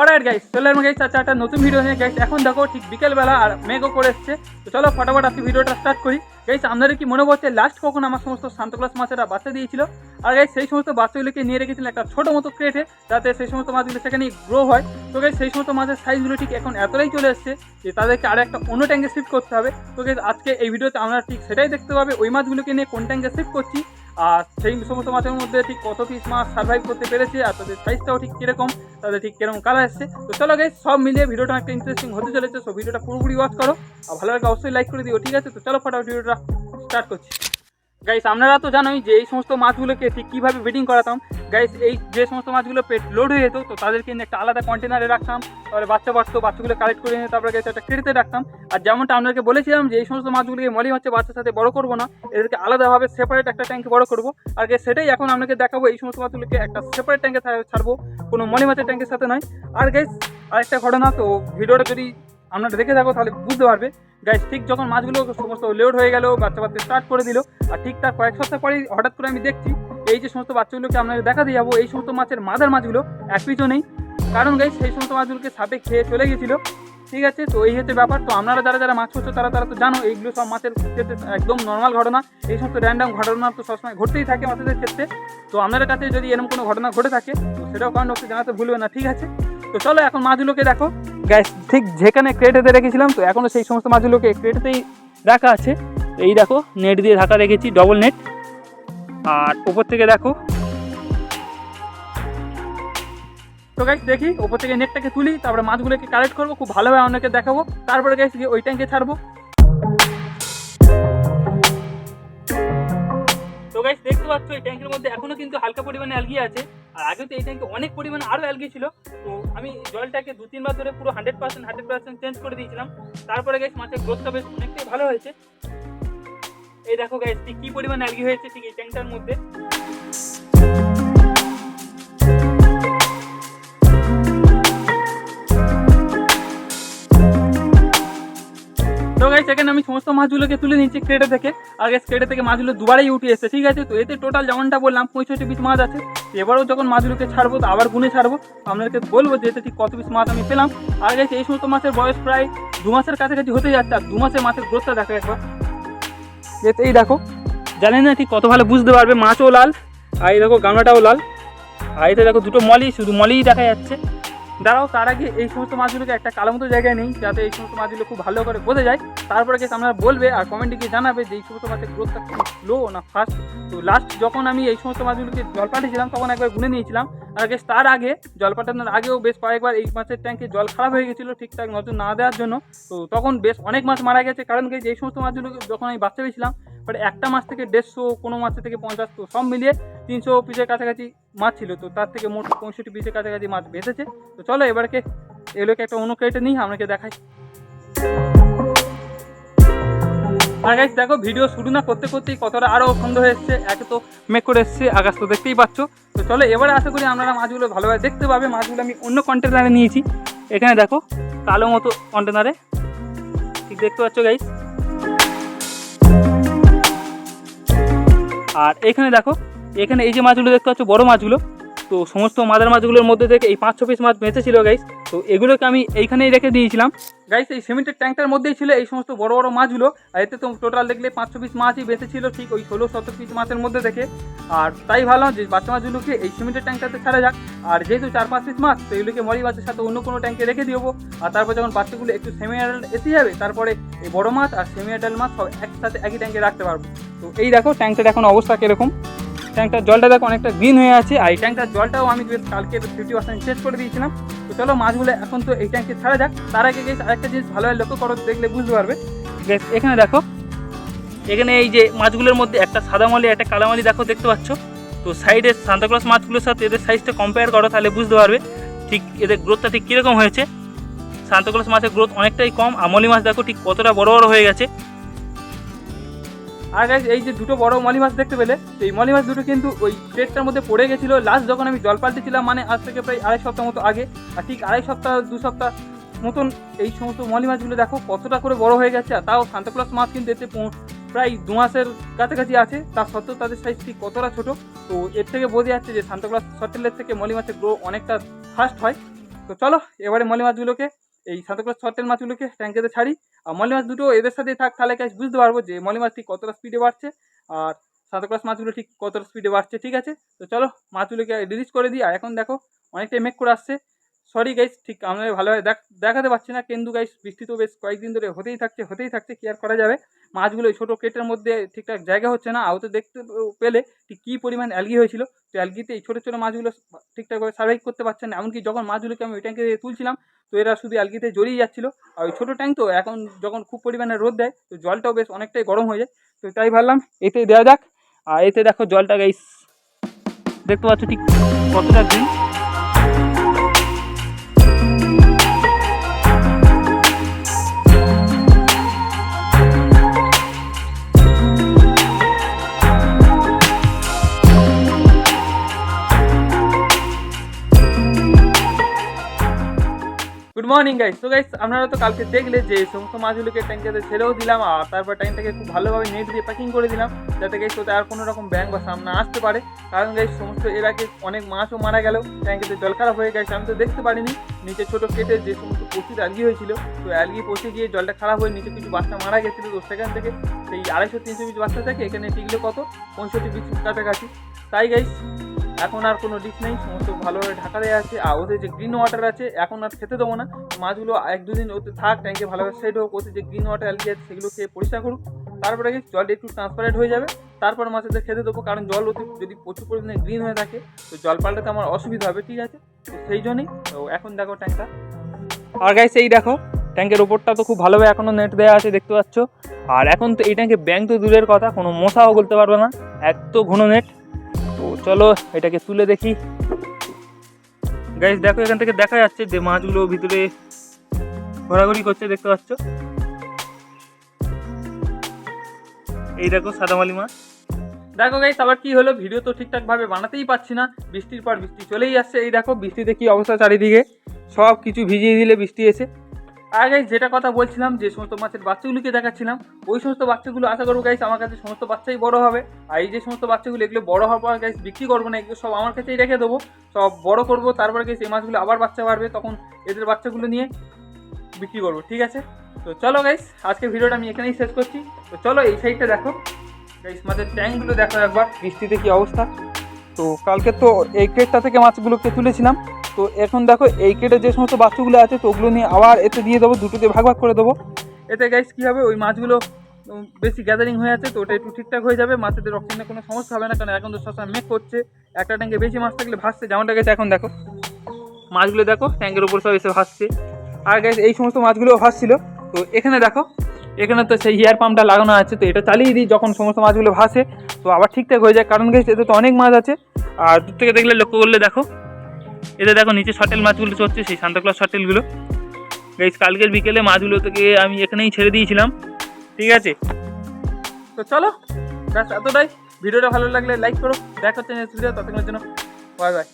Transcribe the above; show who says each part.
Speaker 1: Alright guys চলে এলাম guys আচ্ছা একটা নতুন ভিডিও নিয়ে। গাইস এখন দেখো ঠিক বিকেলবেলা আর মেঘও করে এসছে। তো চলো, ফটাফট আজকে ভিডিওটা স্টার্ট করি। গাইস আপনাদের কি মনে পড়ছে লাস্ট কখন আমার সমস্ত শান্তক্লাস মাছেরা বাচ্চা দিয়েছিল? আর গাইস সেই সমস্ত বাচ্চাগুলোকে নিয়ে রেখেছিলেন একটা ছোটো মতো ক্রেটে যাতে সেই সমস্ত মাছগুলো সেখানে গ্রো হয়। তো গাইস সেই সমস্ত মাছের সাইজগুলো ঠিক এখন এতটাই চলে এসছে যে তাদেরকে আর একটা অন্য ট্যাঙ্কে শিফট করতে হবে। তো গাইস আজকে এই ভিডিওতে আমরা ঠিক সেটাই দেখতে পাবে, ওই মাছগুলোকে নিয়ে কোন ট্যাঙ্কে শিফট করছি। আর সেই সমস্ত মাছের মধ্যে ঠিক কত পিস মাছ সার্ভাইভ করতে পেরেছে আর তাদের সাইজটাও ঠিক কীরকম, তাদের ঠিক কীরকম কালার এসছে। তো চলো গাইস সব মিলিয়ে ভিডিওটা একটা ইন্টারেস্টিং হতে চলেছে সো ভিডিওটা পুরোপুরি ওয়াচ করো। আর ভালো লাগে অবশ্যই লাইক করে দিও, ঠিক আছে? তো চলো ফটাফট ভিডিওটা স্টার্ট করছি। গাইস আপনারা তো জানোই যে এই সমস্ত মাছগুলোকে ঠিক কীভাবে ব্রিডিং করাতাম গাইস এই যে সমস্ত মাছগুলো পেট লোড হয়ে যেত, তো তাদেরকে নিয়ে একটা আলাদা কন্টেনারে রাখতাম। তারপরে বাচ্চা বাড়তো বাচ্চাগুলো কালেক্ট করে নিয়ে তারপরে গাইস একটা কেড়িতে রাখতাম। আর যেমনটা আপনাকে বলেছিলাম যে, এই সমস্ত মাছগুলোকে মলি হচ্ছে, বাচ্চার সাথে বড় করব না। এদেরকে আলাদাভাবে সেপারেট একটা ট্যাঙ্কে বড় করব। আর গাইস সেটাই এখন আপনাকে দেখাবো, এই সমস্ত মাছগুলোকে একটা সেপারেট ট্যাঙ্কে ছাড়বো। কোনো মলি মাছের ট্যাঙ্কের সাথে নয়। আর গাইস আরেকটা ঘটনা, তো ভিডিওটা যদি আপনারা দেখে থাকো, তাহলে বুঝতে পারবে। গাইস ঠিক যখন মাছগুলো সমস্ত লোড হয়ে গেল, বাচ্চা বাচ্চা স্টার্ট করে দিল, আর ঠিক তার কয়েক সপ্তাহ পরেই হঠাৎ করে আমি দেখছি এই যে সমস্ত বাচ্চাগুলোকে আপনাকে দেখা দিয়ে যাব, এই সমস্ত মাছের মাদার মাছগুলো এক পিছু নেই। কারণ গাইস, সেই সমস্ত মাছগুলোকে সাপে খেয়ে চলে গেছিল। ঠিক আছে? তো এই হচ্ছে ব্যাপার। তো আপনারা যারা যারা মাছ করছ তারা তারা তো জানো, এইগুলো সব মাছের ক্ষেত্রে একদম নর্মাল ঘটনা। এই সমস্ত র্যান্ডাম ঘটনা তো সবসময় ঘটতেই থাকে মাছেদের ক্ষেত্রে। তো আপনাদের কাছে যদি এরকম কোনো ঘটনা ঘটে থাকে, তো সেটাও কারণ ওকে জানাতে ভুলবে না, ঠিক আছে? তো চলো এখন মাছগুলোকে দেখো। গ্যাস ঠিক যেখানে ক্রেটেতে রেখেছিলাম, তো এখনও সেই সমস্ত মাছগুলোকে ক্রেটেতেই রাখা আছে। এই দেখো নেট দিয়ে ঢাকা রেখেছি ডবল নেট আর ওপর থেকে দেখো। তো গাইস দেখি ওপর থেকে নেটটাকে তুলি, তারপরে মাছগুলোকে কালেক্ট করব, খুব ভালোভাবে আপনাকে দেখাবো। তারপরে গাইস ওই ট্যাঙ্কে ছাড়বো। তো গাইস দেখতে পাচ্ছ, এই ট্যাঙ্কের মধ্যে এখনও কিন্তু হালকা পরিমাণে অ্যালগি আছে। আর আগে তো এই ট্যাঙ্কে অনেক পরিমাণে আরও অ্যালগি ছিল। তো আমি জলটাকে দু, তিনবার ধরে পুরো hundred percent hundred percent change করে দিয়েছিলাম। তারপরে গাইস মাছের গ্রোথটা বেশ অনেকটাই ভালো হয়েছে। এই দেখো গাইস ঠিক কী পরিমাণ অ্যালগি হয়েছে ঠিক এই ট্যাঙ্কটার মধ্যে। তো আমি সমস্ত মাছগুলোকে তুলে নিচ্ছি ক্রেটে থেকে। আর গাইস ক্রেটে থেকে মাছগুলো দুবারই উঠে এসেছে, ঠিক আছে? তো এতে টোটাল যেমনটা বললাম, পঁয়ষট্টি পিস মাছ আছে। এবারেও যখন মাছগুলোকে ছাড়বো, তো আবার গুনে ছাড়বো। আপনাদেরকে বলব যে এতে ঠিক কত পিস মাছ আমি পেলাম। আর গাইস এই সমস্ত মাছের বয়স প্রায় দু মাসের কাছাকাছি হতে যাচ্ছে, আর দু মাসের মাছের গ্রোথটা দেখা একবার। এই দেখো, জানি না ঠিক কত ভালো বুঝতে পারবে, মাছও লাল, আর এই দেখো গামলাটাও লাল। আর এতে দেখো দুটো মলি, শুধু মলিই দেখা যাচ্ছে। দাঁড়াও, তার আগে এই সমস্ত মাছগুলোকে একটা কালো মতো জায়গায় নেই, যাতে এই সমস্ত মাছগুলো খুব ভালো করে বোঝা যায়। তারপরে গেছে আপনারা বলবে আর কমেন্টে গিয়ে জানাবে যে এই সমস্ত মাছের গ্রোথটা খুব স্লো না ফাস্ট তো লাস্ট যখন আমি এই সমস্ত মাছগুলোকে জল পাঠিয়েছিলাম তখন একবার গুনে নিয়েছিলাম। আর গেছে তার আগে জল পাঠানোর আগেও বেশ কয়েকবার এই মাছের ট্যাঙ্কে জল খারাপ হয়ে গেছিল ঠিকঠাক নজর না দেওয়ার জন্য। তো তখন বেশ অনেক মাছ মারা গেছে, কারণ কি এই সমস্ত মাছগুলোকে যখন আমি বাচ্চা পেয়েছিলাম বাট একটা মাছ থেকে দেড়শো, কোনো মাছের থেকে পঞ্চাশ, তো সব মিলিয়ে তিনশো পিসের কাছাকাছি মাছ ছিল, তো তার থেকে মোট পঁয়ষট্টি পিসের কাছাকাছি মাছ বেঁচেছে তো চলো এবারকে এগুলোকে একটা অন্য নিই আপনাকে দেখাই। আর গাইস দেখো, ভিডিও শুরু না করতে করতেই কতটা আরও সন্দেহ হয়ে এসছে। একে তো মেক করে এসছে, আকাশ তো দেখতেই পাচ্ছ। তো চলো এবারে আশা করি আপনারা মাছগুলো ভালোভাবে দেখতে পাবে। মাছগুলো আমি অন্য কন্টেনারে নিয়েছি। এখানে দেখো, কালো মতো কন্টেনারে ঠিক দেখতে পাচ্ছ গাইস আর এখানে দেখো এখানে এই যে মাছগুলো দেখতে পাচ্ছ বড় মাছগুলো তো সমস্ত মাদার মাছগুলোর মধ্যে থেকে এই পাঁচ ছ পিস মাছ বেঁচেছিল গাইস তো এগুলোকে আমি এইখানেই রেখে দিয়েছিলাম। গাইস এই সিমেন্টের ট্যাঙ্কটার মধ্যেই ছিল এই সমস্ত বড় বড় মাছগুলো। আর এতে তো টোটাল দেখলে পাঁচ ছ পিস মাছই বেঁচেছিল ঠিক ওই ষোলো সতেরো পিস মাছের মধ্যে থেকে। আর তাই ভাবলাম যে বাচ্চা মাছগুলোকে এই সিমেন্টের ট্যাঙ্কটাতে ছাড়া যাক। আর যেহেতু চার পাঁচ পিস মাছ, তো এগুলোকে মরি মাছের সাথে অন্য কোনো ট্যাঙ্কে রেখে দেবো। আর তারপর যখন বাচ্চাগুলো একটু সেমি এসে যাবে, তারপরে এই বড় মাছ আর সেমি মাছ সব একসাথে একই ট্যাঙ্কে রাখতে পারব। তো এই দেখো ট্যাঙ্কটার এখন অবস্থা কীরকম। ট্যাঙ্কটার জলটা দেখো অনেকটা গ্রিন হয়ে আছে, আর এই ট্যাঙ্কটার জলটাও আমি কালকে ফিফটি পার্সেন্ট চেঞ্জ করে দিয়েছিলাম। তো চলো মাছগুলো এখন তো এই ট্যাঙ্কে ছাড়া যাক। তার আগে গেছে আরেকটা জিনিস ভালোভাবে লক্ষ্য করো, দেখলে বুঝতে পারবে। এখানে দেখো, এখানে এই যে মাছগুলোর মধ্যে একটা সাদা মালি, একটা কালো মালি দেখো, দেখতে পাচ্ছ? তো সাইডে সান্তাক্লস মাছগুলোর সাথে এদের সাইজটা কম্পেয়ার করো, তাহলে বুঝতে পারবে ঠিক এদের গ্রোথটা ঠিক কীরকম হয়েছে। সান্তাক্লস মাছের গ্রোথ অনেকটাই কম আমলি মাছ দেখো ঠিক কতটা বড় বড় হয়ে গেছে। আর এই যে দুটো বড় মলি মাছ দেখতে পেলে তো এই মলি মাছ দুটো কিন্তু ওই প্লেটটার মধ্যে পড়ে গেছিল। লাস্ট যখন আমি জল পাল্টেছিলাম মানে আজ থেকে প্রায় আড়াই সপ্তাহ মতো আগে, আর ঠিক আড়াই সপ্তাহ, দু সপ্তাহ মতন এই সমস্ত মলি মাছগুলো দেখো কতটা করে বড় হয়ে গেছে, আর তাও সান্তাক্লস মাছ কিন্তু এতে প্রায় দু মাসের কাছাকাছি আছে। তার সত্ত্বেও তাদের সাইজ ঠিক কতটা ছোট, তো এর থেকে বোঝা যাচ্ছে যে সান্তাক্লস সটেলের থেকে মলি মাছের গ্রো অনেকটা ফাস্ট হয়। তো চলো, এবারে মলি মাছগুলোকে এই সাঁতার শর্টের মাছগুলোকে ট্যাঙ্কেতে ছাড়ি। আর মলি মাছ দুটো এদের সাথে থাক, তাহলে ক্যাশ বুঝতে পারব যে মলি মাছ ঠিক কতটা স্পিডে বাড়ছে আর সাঁতার ক্লাস মাছগুলো ঠিক কতটা স্পিডে বাড়ছে, ঠিক আছে? তো চলো মাছগুলোকে রিলিজ করে দিই। আর এখন দেখো, অনেকটাই মেক করে আসছে। সরি গাইস ঠিক ভালোভাবে দেখ, দেখাতে পারছি না কিন্তু গাইস বৃষ্টি তো বেশ কয়েকদিন ধরে হতেই থাকছে হতেই থাকছে, কি আর করা যাবে? মাছগুলো ছোটো কেটের মধ্যে ঠিকঠাক জায়গা হচ্ছে না আউতে দেখতে পেলে ঠিক কী পরিমাণ অ্যালগি হয়েছিল, তো অ্যালগিতে এই ছোটো ছোটো মাছগুলো ঠিকঠাকভাবে সার্ভাইভ করতে পারছে না। এমনকি যখন মাছগুলোকে আমি ওই ট্যাঙ্কে তুলছিলাম, তো এরা শুধু অ্যালগিতে জড়িয়ে যাচ্ছিল। আর ওই ছোটো ট্যাঙ্ক তো এখন যখন খুব পরিমাণে রোদ দেয়, তো জলটাও বেশ অনেকটাই গরম হয়ে যায়। তো তাই ভাবলাম এতে দেওয়া যাক। আর এতে দেখো জলটা গাইস দেখতে পাচ্ছ ঠিক কতটা গ্রিন গুড মর্নিং গাইস তো গাইস আপনারা তো কালকে দেখলে যে সমস্ত মাছগুলোকে ট্যাঙ্কেতে ছেড়েও দিলাম, আর তারপর ট্যাঙ্কটাকে খুব ভালোভাবে নেট দিয়ে প্যাকিং করে দিলাম, যাতে গাইস ওতে আর কোনো রকম ব্যাং বা সামনে আসতে পারে। কারণ গাইস সমস্ত এর আগে অনেক মাছও মারা গেল ট্যাঙ্কেতে জল খারাপ হয়ে গেছে। আমি তো দেখতে পারিনি, নিচে ছোটো কেটে যে সমস্ত প্রচুর অ্যালগি হয়েছিল, তো অ্যালগি পচে গিয়ে জলটা খারাপ হয়ে নিচে কিছু বাচ্চা মারা গেছিল। তো সেখান থেকে সেই আড়াইশো তিনশো পিস বাচ্চা থেকে, এখানে টিকলে কত? পঁয়ষট্টি পিস কাছাকাছি। তাই গাইস এখন আর কোনো রিস্ক নেই, সমস্ত ভালোভাবে ঢাকা দেওয়া আছে। আর ওদের যে গ্রিন ওয়াটার আছে, এখন আর খেতে দেবো না। মাছগুলো এক দুদিন ওতে থাক ট্যাঙ্কে ভালোভাবে সেট হোক, ওতে যে গ্রিন ওয়াটার অ্যালগি আছে, সেগুলো খেয়ে পরিষ্কার করুক। তারপরে কি, জলটা একটু ট্রান্সপারেন্ট হয়ে যাবে। তারপর মাছেদের খেতে দেবো, কারণ জল ওতে যদি প্রচুর পরিমাণে গ্রিন হয়ে থাকে, তো জল পাল্টাতে আমার অসুবিধা হবে, ঠিক আছে? তো সেই জন্যই, তো এখন দেখো ট্যাঙ্কটা আর গাইস এই দেখো ট্যাঙ্কের ওপরটা তো খুব ভালোভাবে এখনও নেট দেওয়া আছে, দেখতে পাচ্ছ? আর এখন তো এই ট্যাঙ্কে ব্যাংক তো দূরের কথা, কোনো মশাও বলতে পারবে না, এত ঘন নেট তো চলো এটাকে তুলে দেখি। গাইস দেখো, এখান থেকে দেখা যাচ্ছে যে মাছগুলো ভিতরে ঘোরাঘুরি করছে, দেখতে পাচ্ছ? এই দেখো, সাদামালি মাছ। দেখো গাইস আবার কি হলো? ভিডিও তো ঠিকঠাক ভাবে বানাতেই পারছি না। বৃষ্টির পর বৃষ্টি চলেই আসছে। এই দেখো, বৃষ্টিতে কি অবস্থা চারিদিকে? সব কিছু ভিজিয়ে দিলে বৃষ্টি এসে। আর গাইস যেটা কথা বলছিলাম, যে সমস্ত মাছের বাচ্চাগুলিকে দেখাচ্ছিলাম, ওই সমস্ত বাচ্চাগুলো আশা করব গাইস আমার কাছে সমস্ত বাচ্চাই বড় হবে। আর এই যে সমস্ত বাচ্চাগুলো এগুলো বড় হওয়ার পর গাইস বিক্রি করব না, এগুলো সব আমার কাছেই রেখে দেবো। সব বড় করব, তারপর গাইস এই মাছগুলো আবার বাচ্চা বাড়বে, তখন এদের বাচ্চাগুলো নিয়ে বিক্রি করব, ঠিক আছে? তো চলো গাইস আজকে ভিডিওটা আমি এখানেই শেষ করছি। তো চলো এই সাইডটা দেখো। গাইস মাছের ট্যাঙ্কগুলো দেখো একবার, বৃষ্টিতে কি অবস্থা। তো কালকে তো এই ক্রেটটা থেকে মাছগুলোকে তুলেছিলাম। তো এখন দেখো, এই কেটে যে সমস্ত বাচ্চাগুলো আছে, তো ওগুলো নিয়ে আবার এতে দিয়ে দেবো, দুটোতে ভাগ ভাগ করে দেবো। এতে গাইস কী হবে? ওই মাছগুলো বেশি গ্যাদারিং হয়ে আছে, তো ওটা একটু ঠিকঠাক হয়ে যাবে মাছেদের অক্সিজেনের কোনো সমস্যা হবে না, কারণ এখন তো সবসময় মেক করছে। একটা ট্যাঙ্কে বেশি মাছ থাকলে ভাসছে, যেমনটা গেছে এখন দেখো। মাছগুলো দেখো ট্যাঙ্কের উপর সব এসে ভাসছে। আর গাইস এই সমস্ত মাছগুলো ভাসছিল। তো এখানে দেখো, এখানে তো সেই হেয়ার পাম্পটা লাগানো আছে, তো এটা চালিয়ে দিই যখন সমস্ত মাছগুলো ভাসে। তো আবার ঠিকঠাক হয়ে যায়, কারণ গাইস এতে তো অনেক মাছ আছে। আর দূর থেকে দেখলে লক্ষ্য করলে দেখো এতে দেখো নিচে শটেল মাছগুলো চড়ছে, সেই সান্তাক্লজ শটেলগুলো গাইজ কালকের বিকেলে মাছগুলো থেকে আমি এখানেই ছেড়ে দিয়েছিলাম। ঠিক আছে? তো চলো, ব্যাস এতটাই। ভিডিওটা ভালো লাগলে লাইক করো, দেখা হচ্ছে নেক্সট ভিডিও ততক্ষণের জন্য বাই বাই